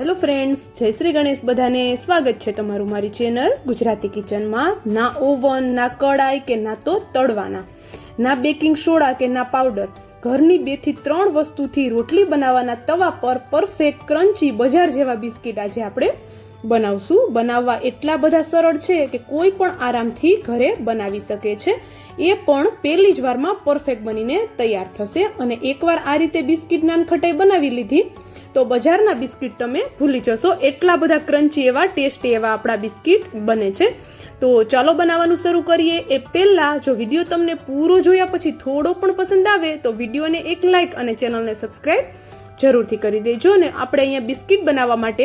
Hello friends જય શ્રી ગણેશ. બધાને સ્વાગત છે તમારું મારી ચેનલ ગુજરાતી કિચનમાં. ના ઓવન, ના કડાઈ કે ના તો તળવાના. ના બેકિંગ સોડા કે ના પાવડર. ઘરની બેથી ત્રણ વસ્તુથી રોટલી બનાવવાના તવા પર પરફેક્ટ ક્રન્ચી બજાર જેવા બિસ્કિટ આજે આપણે બનાવશું. બનાવવા એટલા બધા સરળ છે કે કોઈ પણ આરામથી ઘરે બનાવી શકે છે. એ પણ પહેલી જ વારમાં પરફેક્ટ બનીને તૈયાર થશે. અને એકવાર આ રીતે બિસ્કિટ નાનખટાઈ બનાવી લીધી તો બજારના બિસ્કિટ તમે ભૂલી જશો. એટલા બધા ક્રન્ચી એવા, ટેસ્ટી એવા આપણા બિસ્કિટ બને છે. તો ચાલો બનાવવાનું શરૂ કરીએ. એ પહેલાં જો વીડિયો તમને પૂરો જોયા પછી થોડો પણ પસંદ આવે, તો વિડીયોને એક લાઇક અને ચેનલને સબસ્ક્રાઈબ જરૂરથી કરી દેજો. ને આપણે અહીંયા બિસ્કિટ બનાવવા માટે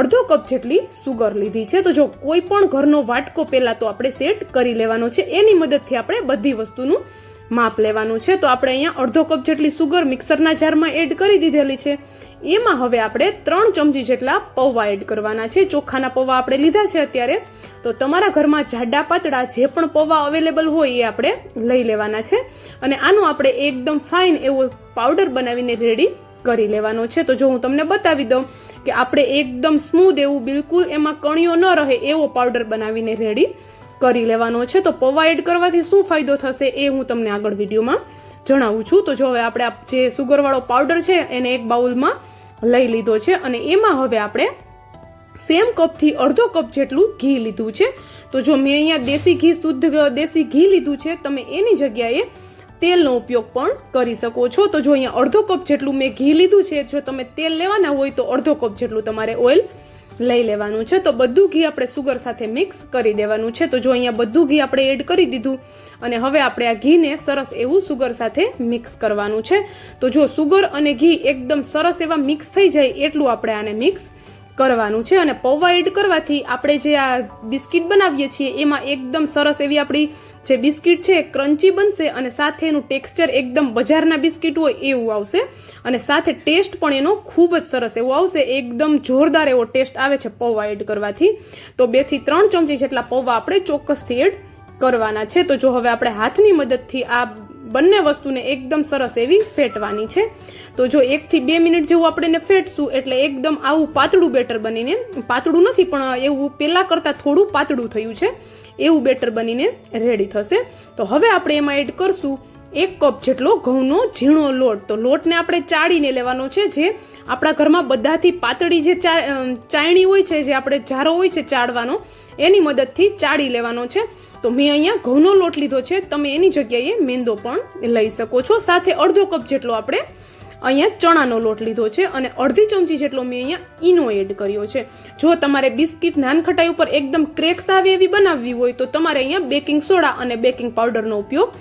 અડધો કપ જેટલી સુગર લીધી છે. તો જો કોઈ પણ ઘરનો વાટકો પહેલાં તો આપણે સેટ કરી લેવાનો છે. એની મદદથી આપણે બધી વસ્તુનું માપ લેવાનું છે, તો આપણે અહીંયા અડધો કપ જેટલી સુગર મિક્સરના જારમાં એડ કરી દીધેલી છે. એમાં હવે આપણે ત્રણ ચમચી જેટલા પૌવા એડ કરવાના છે. ચોખાના પૌવા આપણે લીધા છે અત્યારે. તો તમારા ઘરમાં જાડા પાતળા જે પણ પૌવા અવેલેબલ હોય એ આપણે લઈ લેવાના છે. અને આનું આપણે એકદમ ફાઇન એવો પાવડર બનાવીને રેડી કરી લેવાનો છે. તો જો હું તમને બતાવી દઉં કે આપણે એકદમ સ્મૂધ એવું બિલકુલ એમાં કણીઓ ન રહે એવો પાવડર બનાવીને રેડી કરી લેવાનો છે. તો પૌવા એડ કરવાથી શું ફાયદો થશે એ હું તમને આગળ વિડીયોમાં જણાવું છું. તો જો હવે આપણે જે સુગરવાળો પાવડર છે એને એક બાઉલમાં લઈ લીધો છે અને એમાં હવે આપણે સેમ કપથી અડધો કપ જેટલું ઘી લીધું છે. તો જો મેં અહીંયા દેશી ઘી શુદ્ધ દેશી ઘી લીધું છે, તમે એની જગ્યાએ તેલનો ઉપયોગ પણ કરી શકો છો. તો જો અહીંયા અડધો કપ જેટલું મેં ઘી લીધું છે, જો તમે તેલ લેવાના હોય તો અડધો કપ જેટલું તમારે ઓઇલ લઈ લેવાનું છે. તો બધું ઘી આપણે સુગર સાથે મિક્સ કરી દેવાનું છે. તો જો અહીંયા બધું ઘી આપણે એડ કરી દીધું અને હવે આપણે આ ઘીને સરસ એવું સુગર સાથે મિક્સ કરવાનું છે. તો જો સુગર અને ઘી એકદમ સરસ એવા મિક્સ થઈ જાય એટલું આપણે આને મિક્સ કરવાનું છે. અને પૌવા એડ કરવાથી આપણે જે આ બિસ્કિટ બનાવીએ છીએ, એમાં એકદમ સરસ એવી આપણી જે બિસ્કિટ છે ક્રન્ચી બનશે અને સાથે એનું ટેક્સચર એકદમ બજારના બિસ્કિટ હોય એવું આવશે. અને સાથે ટેસ્ટ પણ એનો ખૂબ જ સરસ એવો આવશે. એકદમ જોરદાર એવો ટેસ્ટ આવે છે પૌવા એડ કરવાથી. તો બેથી ત્રણ ચમચી જેટલા પૌવા આપણે ચોક્કસથી એડ કરવાના છે. તો જો હવે આપણે હાથની મદદથી આ બંને વસ્તુને એકદમ સરસ એવી ફેટવાની છે. તો જો એકથી બે મિનિટ જેવું આપણે એને ફેટશું એટલે એકદમ આવું પાતળું બેટર બનીને, પાતળું નથી પણ એવું પહેલાં કરતાં થોડું પાતળું થયું છે, એવું બેટર બનીને રેડી થશે. તો હવે આપણે એમાં એડ કરશું એક કપ જેટલો ઘઉંનો ઝીણો લોટ. તો લોટને આપણે ચાળીને લેવાનો છે જે આપણા ઘરમાં બધાથી પાતળી જે ચાયણી હોય છે, જે આપણે જારો હોય છે ચાળવાનો, એની મદદથી ચાળી લેવાનો છે. તો મેં અહીંયા ઘઉંનો લોટ લીધો છે. તમે એની જગ્યાએ મેંદો પણ લઈ શકો છો. સાથે અડધો કપ જેટલો આપણે અહીંયા ચણાનો લોટ લીધો છે અને અડધી ચમચી જેટલો મેં અહીંયા ઈનો એડ કર્યો છે. જો તમારે બિસ્કિટ નાનખટાઈ ઉપર એકદમ ક્રેક્સ આવે એવી બનાવવી હોય તો તમારે અહીંયા બેકિંગ સોડા અને બેકિંગ પાવડરનો ઉપયોગ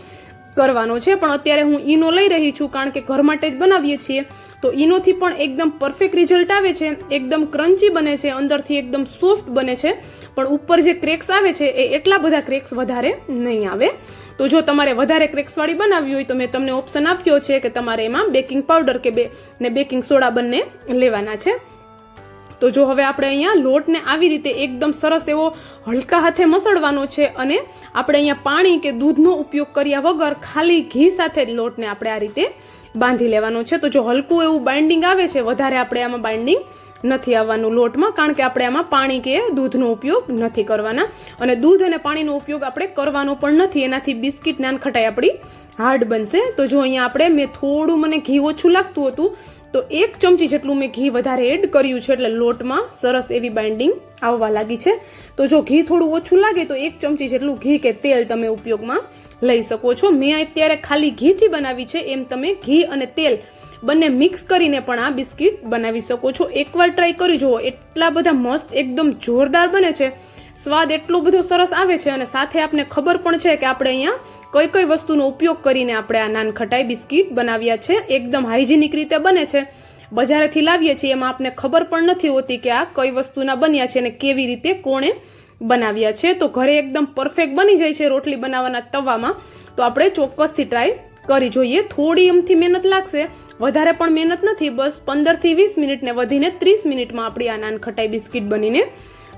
કરવાનો છે, પણ અત્યારે હું ઈનો લઈ રહી છું કારણ કે ઘર માટે જ બનાવીએ છીએ. તો ઈનોથી પણ એકદમ પરફેક્ટ રિઝલ્ટ આવે છે, એકદમ ક્રન્ચી બને છે, અંદરથી એકદમ સોફ્ટ બને છે. પણ ઉપર જે ક્રેક્સ આવે છે, એ એટલા બધા ક્રેક્સ વધારે નહીં આવે. તો જો તમારે વધારે ક્રેક્સવાળી બનાવવી હોય, તો મેં તમને ઓપ્શન આપ્યો છે કે તમારે એમાં બેકિંગ પાવડર કે બે ને બેકિંગ સોડા બંને લેવાના છે. તો જો હવે આપણે અહીંયા લોટને આવી રીતે એકદમ સરસ એવો હલકા હાથે મસળવાનો છે અને આપણે અહીંયા પાણી કે દૂધનો ઉપયોગ કર્યા વગર ખાલી ઘી સાથે જ લોટને આપણે આ રીતે બાંધી લેવાનો છે. તો જો હલકું એવું બાઇન્ડિંગ આવે છે, વધારે આપણે આમાં બાઇન્ડિંગ નથી આવવાનું લોટમાં, કારણ કે આપણે આમાં પાણી કે દૂધનો ઉપયોગ નથી કરવાના. અને દૂધ અને પાણીનો ઉપયોગ આપણે કરવાનો પણ નથી. એનાથી બિસ્કિટ નાનખટાઈ આપણી હાર્ડ બનશે. તો જો અહીંયા આપણે મેં થોડું મને ઘી ઓછું લાગતું હતું તો એક ચમચી જેટલું મેં ઘી વધારે એડ કર્યું છે એટલે લોટમાં સરસ એવી બાઇન્ડિંગ આવવા લાગી છે. તો જો ઘી થોડું ઓછું લાગે તો એક ચમચી જેટલું ઘી કે તેલ તમે ઉપયોગમાં લઈ શકો છો. મેં અત્યારે ખાલી ઘીથી બનાવી છે, એમ તમે ઘી અને તેલ બંને મિક્સ કરીને પણ આ બિસ્કિટ બનાવી શકો છો. એકવાર ટ્રાય કરી જુઓ, એટલા બધા મસ્ત, એકદમ જોરદાર બને છે. સ્વાદ એટલો બધો સરસ આવે છે અને સાથે આપને ખબર પણ છે કે આપણે અહીંયા કઈ કઈ વસ્તુનો ઉપયોગ કરીને આપણે આ નાન ખટાઈ બિસ્કિટ બનાવ્યા છે, એકદમ હાઇજેનિક રીતે બને છે. બજારેથી લાવીએ છીએ, એમાં આપને ખબર પણ નથી હોતી કે આ કઈ વસ્તુના બન્યા છે અને કેવી રીતે કોણે બનાવ્યા છે. તો ઘરે એકદમ પરફેક્ટ બની જાય છે રોટલી બનાવવાના તવામાં. તો આપણે ચોક્કસથી ટ્રાય કરી જોઈએ. થોડી એમથી મહેનત લાગશે, વધારે પણ મહેનત નથી, બસ પંદરથી વીસ મિનિટને વધીને ત્રીસ મિનિટમાં આપણી આ નાન ખટાઈ બિસ્કિટ બનીને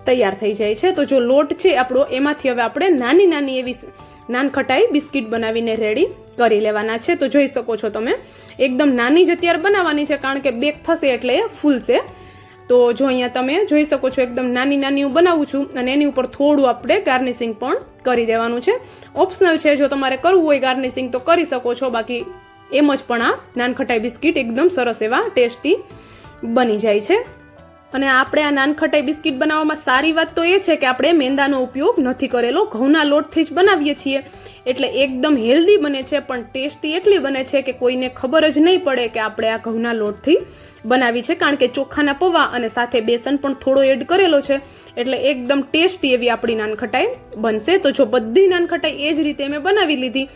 તૈયાર થઈ જાય છે. તો જો લોટ છે આપણો, એમાંથી હવે આપણે નાની નાની એવી નાનખટાઈ બિસ્કિટ બનાવીને રેડી કરી લેવાના છે. તો જોઈ શકો છો તમે, એકદમ નાની જ અત્યારે બનાવવાની છે, કારણ કે બેક થશે એટલે એ ફૂલશે. તો જો અહીંયા તમે જોઈ શકો છો, એકદમ નાની નાની હું બનાવું છું અને એની ઉપર થોડું આપણે ગાર્નિશિંગ પણ કરી દેવાનું છે. ઓપ્શનલ છે, જો તમારે કરવું હોય ગાર્નિશિંગ તો કરી શકો છો, બાકી એમ જ પણ આ નાનખટાઈ બિસ્કિટ એકદમ સરસ એવા ટેસ્ટી બની જાય છે. અને આપણે આ નાનખટાઈ બિસ્કિટ બનાવવામાં સારી વાત તો એ છે કે આપણે મેંદાનો ઉપયોગ નથી કરેલો, ઘઉંના લોટથી જ બનાવીએ છીએ. એટલે એકદમ હેલ્ધી બને છે, પણ ટેસ્ટી એટલી બને છે કે કોઈને ખબર જ નહીં પડે કે આપણે આ ઘઉંના લોટથી બનાવી છે. કારણ કે ચોખાના પૌવા અને સાથે બેસન પણ થોડો એડ કરેલો છે. એટલે એકદમ ટેસ્ટી એવી આપણી નાનખટાઈ બનશે. તો જો બધી નાનખટાઈ એ જ રીતે મેં બનાવી લીધી.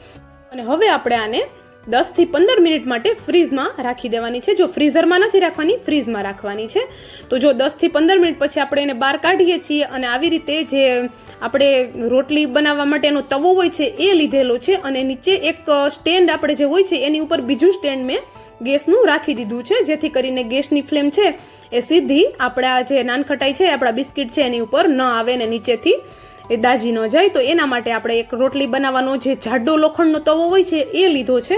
અને હવે આપણે આને દસથી પંદર મિનિટ માટે ફ્રીઝમાં રાખી દેવાની છે. જો ફ્રીઝરમાં નથી રાખવાની, ફ્રીઝમાં રાખવાની છે. તો જો દસથી પંદર મિનિટ પછી આપણે એને બહાર કાઢીએ છીએ અને આવી રીતે જે આપણે રોટલી બનાવવા માટેનો તવો હોય છે એ લીધેલો છે અને નીચે એક સ્ટેન્ડ આપણે જે હોય છે એની ઉપર બીજું સ્ટેન્ડ મેં ગેસનું રાખી દીધું છે. જેથી કરીને ગેસની ફ્લેમ છે એ સીધી આપણા જે નાનખટાઈ છે, આપણા બિસ્કિટ છે એની ઉપર ન આવે ને નીચેથી એ દાજી ન જાય, તો એના માટે આપણે એક રોટલી બનાવવાનો જે જાડો લોખંડનો તવો હોય છે, એ લીધો છે.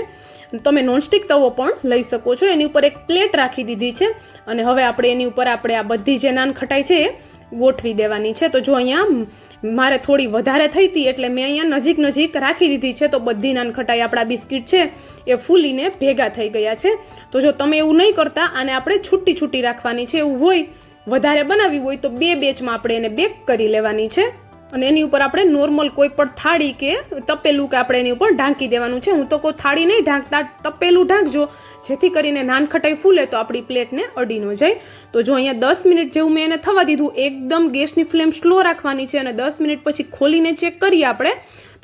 તમે નોનસ્ટિક તવો પણ લઈ શકો છો. એની ઉપર એક પ્લેટ રાખી દીધી છે. અને હવે આપણે એની ઉપર આપણે આ બધી જે નાન ખટાઈ છે, એ ગોઠવી દેવાની છે. તો જો અહીંયા મારે થોડી વધારે થઈ હતી, એટલે મેં અહીંયા નજીક નજીક રાખી દીધી છે. તો બધી નાનખટાઈ આપણા બિસ્કિટ છે, એ ફૂલીને ભેગા થઈ ગયા છે. તો જો તમે એવું નહીં કરતા, આને આપણે છૂટી છૂટી રાખવાની છે. એવું હોય, વધારે બનાવી હોય, તો બે બેચમાં આપણે એને બેક કરી લેવાની છે. અને એની ઉપર આપણે નોર્મલ કોઈ પણ થાળી કે તપેલું કે આપણે એની ઉપર ઢાંકી દેવાનું છે. હું તો કોઈ થાળી નહીં ઢાંકતા, તપેલું ઢાંકજો. જેથી કરીને નાનખટાઈ ફૂલે તો આપણી પ્લેટને અડી ન જાય. તો જો અહીંયા દસ મિનિટ જેવું મેં એને થવા દીધું, એકદમ ગેસની ફ્લેમ સ્લો રાખવાની છે અને દસ મિનિટ પછી ખોલીને ચેક કરીએ આપણે.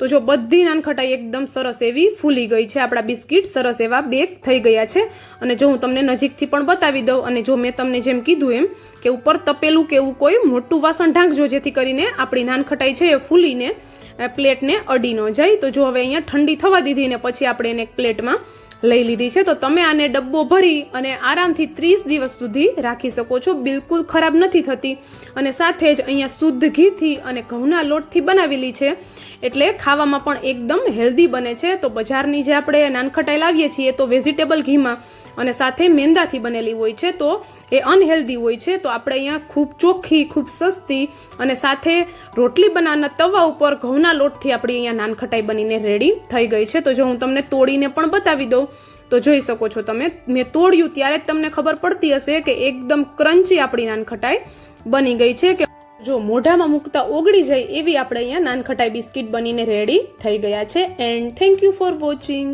તો જો બધી નાનખટાઈ એકદમ સરસ એવી ફૂલી ગઈ છે. આપણા બિસ્કિટ સરસ એવા બેક થઈ ગયા છે. અને જો હું તમને નજીકથી પણ બતાવી દઉં અને જો મેં તમને જેમ કીધું એમ કે ઉપર તપેલું કે એવું કોઈ મોટું વાસણ ઢાંકજો જેથી કરીને આપણી નાનખટાઈ છે એ ફૂલીને પ્લેટને અડી ન જાય. તો જો હવે અહીંયા ઠંડી થવા દીધી ને પછી આપણે એને એક પ્લેટમાં લઈ લીધી છે. તો તમે આને ડબ્બો ભરી અને આરામથી ત્રીસ દિવસ સુધી રાખી શકો છો. બિલકુલ ખરાબ નથી થતી. અને સાથે જ અહીંયા શુદ્ધ ઘીથી અને ઘઉંના લોટથી બનાવેલી છે. એટલે ખાવામાં પણ એકદમ હેલ્ધી બને છે. તો બજારની જે આપણે નાનખટાઈ લાવીએ છીએ તો વેજીટેબલ ઘીમાં અને સાથે મેંદાથી બનેલી હોય છે. તો એ અનહેલ્ધી હોય છે. તો આપણે અહીંયા ખૂબ ચોખ્ખી, ખૂબ સસ્તી અને સાથે રોટલી બનાવવાના તવા ઉપર ઘઉંના લોટથી આપણી અહીંયા નાનખટાઈ બનીને રેડી થઈ ગઈ છે. તો જો હું તમને તોડીને પણ બતાવી દઉં તો જોઈ શકો છો તમે. મેં તોડ્યું ત્યારે જ તમને ખબર પડતી હશે કે એકદમ ક્રન્ચી આપણી નાનખટાઈ બની ગઈ છે કે જો મોઢામાં મૂકતા ઓગળી જાય એવી આપણે અહીંયા નાનખટાઈ બિસ્કિટ બનીને રેડી થઈ ગયા છે. And thank you for watching